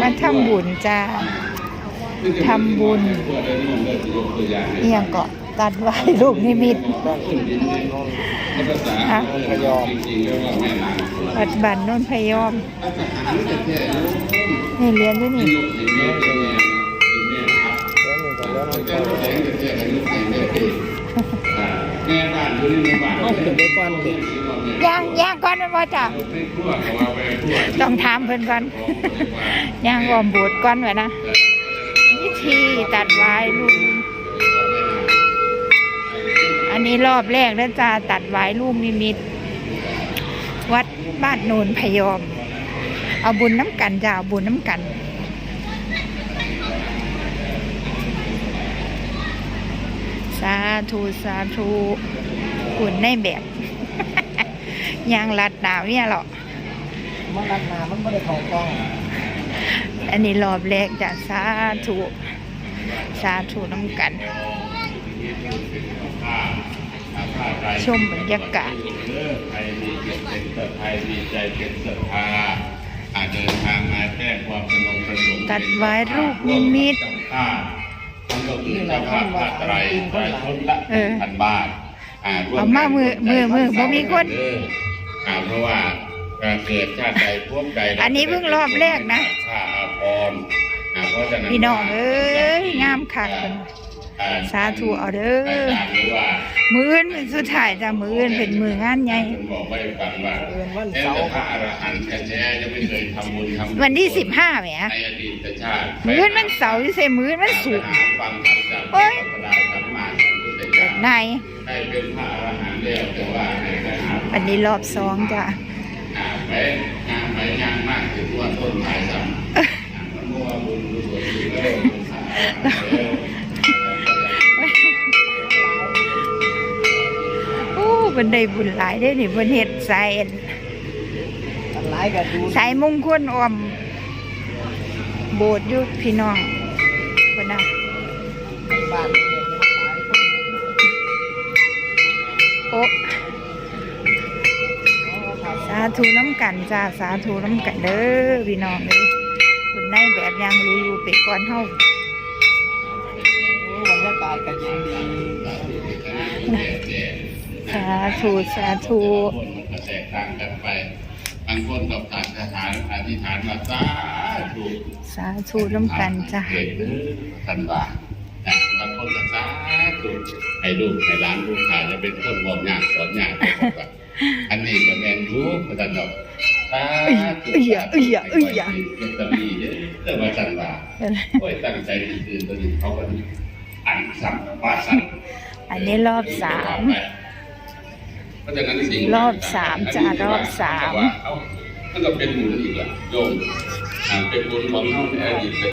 มาทำบุญจ้าทำบุญเอียงเกาะตัดไว้ลูกนิมิตฮะวัดบันนนพยอมนี่เรียนด้วยนี่ ขึ้นไปก่อนเด็กย่างย่างก่อนนะพ่อจ้ะในครัวเขาเอาไปครัวต้องถามเพิ่นก่อน ย่างวอมบูดก่อนไว้นะวิธีตัดไว้ลูกอันนี้รอบแรกแล้วจ้าตัดไว้ลูกนิมิต วัดบ้านโนนพยอม เอาบุญน้ำกันจ้าเอาบุญน้ำกันสาธุสาธุ บุญในแบบยางลัดหนาวเนี่ยหรอกมันรัดมามันไม่ได้เข้ากล้อง อันนี้รอบแรกจะสาธุสาธุน้ำกัน ชมบรรยากาศใครมีจิตเป็นศรัทธาใครมีใจเป็นศรัทธาอาจเดินทางมาแจ้งความสนงประสงค์ตัดไว้รูปนิมิตเจ้าภาพทั้งก็คือเจ้าภาพผ้าไตรไตรชุดละเออพันบาท อ่าร่วเอามามือมือมือบ่มีคนเด้ออ่าเพราะว่าการเกิดชาติใดพวกใดอันนี้เพิ่งรอบแรกนะ ข้าอาภรณ์อ่าเพราะฉะนั้นพี่น้องเอ้ยงามคักเพิ่น อ่สาธุเอาเด้อไปตามหรือว่า มืออื่นเป็นสุดท้ายจ้ะมืออื่นเป็นมืองานใหญ่ ผมบอกไว้ฟังว่าเอินวันเอ๊ะเสาแต่ร์พระอรหันต์แท้ๆจะไม่เคยทำบุญทำบุญวันที่สิบห้าแหมในอดีตชาติมืออื่นมันเสาร์ที่เซมืออื่นมันสุกร์ไปหาฟังคำจากพโอ๊ระยพุทธาสัมมาสัมพุทธเจ้านาย ให้เป็นพระอรหันต์แล้วแต่ว่าให้ไปหาวันนี้รอบสองจ้ะอ่าไปงานไปงานมากถึงว่าต้นไม้ซ้ำอ่ามันมั่วบุญบุญบุญบุญเลยบุญสาธุเลยโอ้เพิ่นได้บุญหลายเด้อนี่เพิ่นเฮ็ดสายอันหลายก็ดูสายมงคลอ้อม โบสถ์อยู่พี่น้องเพิ่นน่ะบ้าน ธุน้ำกันจ้าสาธุน้ำกันเด้อพี่น้องเด้อคุณนายแบบยังรู้อยู่ไปก่อนเฮาโอ้บรรยากาศก็เย็นดีสาธุสาธุคนมันก็แตกต่างกันไปบางคนกับฐานทหารอธิษฐานมาสาธุสาธุน้ำกันจ้าเกิดเด้อท่านว่านะบางคนก็สาธุให้ลูกให้หลานลูกขาจะเป็นคนบอกยากสอน ระท่านดอกสาธุเอ้ยเอ้ยเอ้ยให้ไว้ที่ลอตเตอรี่เด้อเรื่องว่าท่านว่าโอ้ยตั้งใจตื่นๆตัวนี้เขาก็อันซ้ำว่าซ้ำอันนี้รอบสามเพราะฉะนั้นสิ่งรอบสามจ้ะรอบสามมันก็เป็นบุญอีกละโยมเป็นบุญของน้องในอดีต